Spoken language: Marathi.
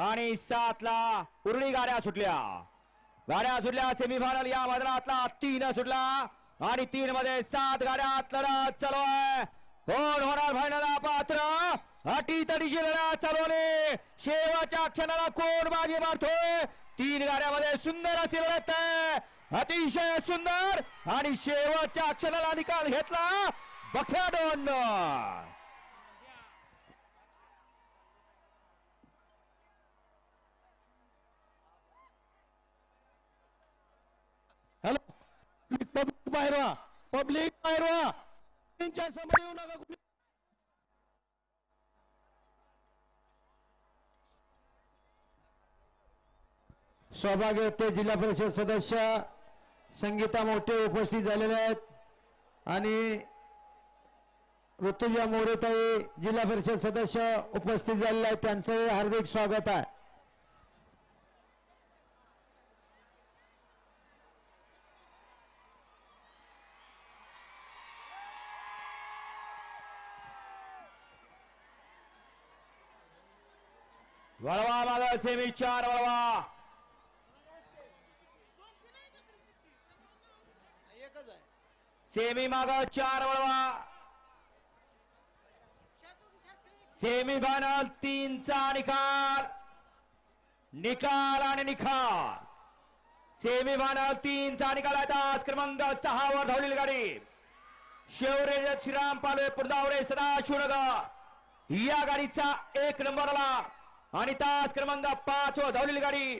आणि सातला उरळी गाड्या सुटल्या. गाड्या सुटल्या सेमीफायनल या मैदानातला तीन सुटला. आणि तीन मध्ये सात गाड्यात लढत चालू आहे. कोण होणार फायनल पात्र. अटी तडीची लढत चालवणे शेवटच्या क्षणाला कोण बाजी मारतोय? तीन गाड्यामध्ये सुंदर अशी लढत आहे. अतिशय सुंदर. आणि शेवटच्या क्षणाला निकाल घेतला बख्या दोन हॅलो पब्लिक बाहेर व्हा. पब्लिक बाहेर व्हा. त्यांच्यासमोर येऊ नका सौभाग्य होते जिल्हा परिषद सदस्य संगीता मोठे उपस्थित झालेले आहेत. आणि ऋतुजा मोरेताई जिल्हा परिषद सदस्य उपस्थित झालेले आहेत. त्यांचंही हार्दिक स्वागत आहे. वळवा माग सेमी चार वळवा. सेमी माग चार वळवा. सेमी फायनल तीनचा निकाल. निकाल आणि निकाल सेमी फायनल तीनचा निकाल आहे तास क्रमांक सहा वर धावलेली गाडी. शेवरे श्रीराम पालवे पुरदावरे सदाशिवनगर. या गाडीचा एक नंबरला आणि तास क्रमांक पाच वर धावलेली गाडी.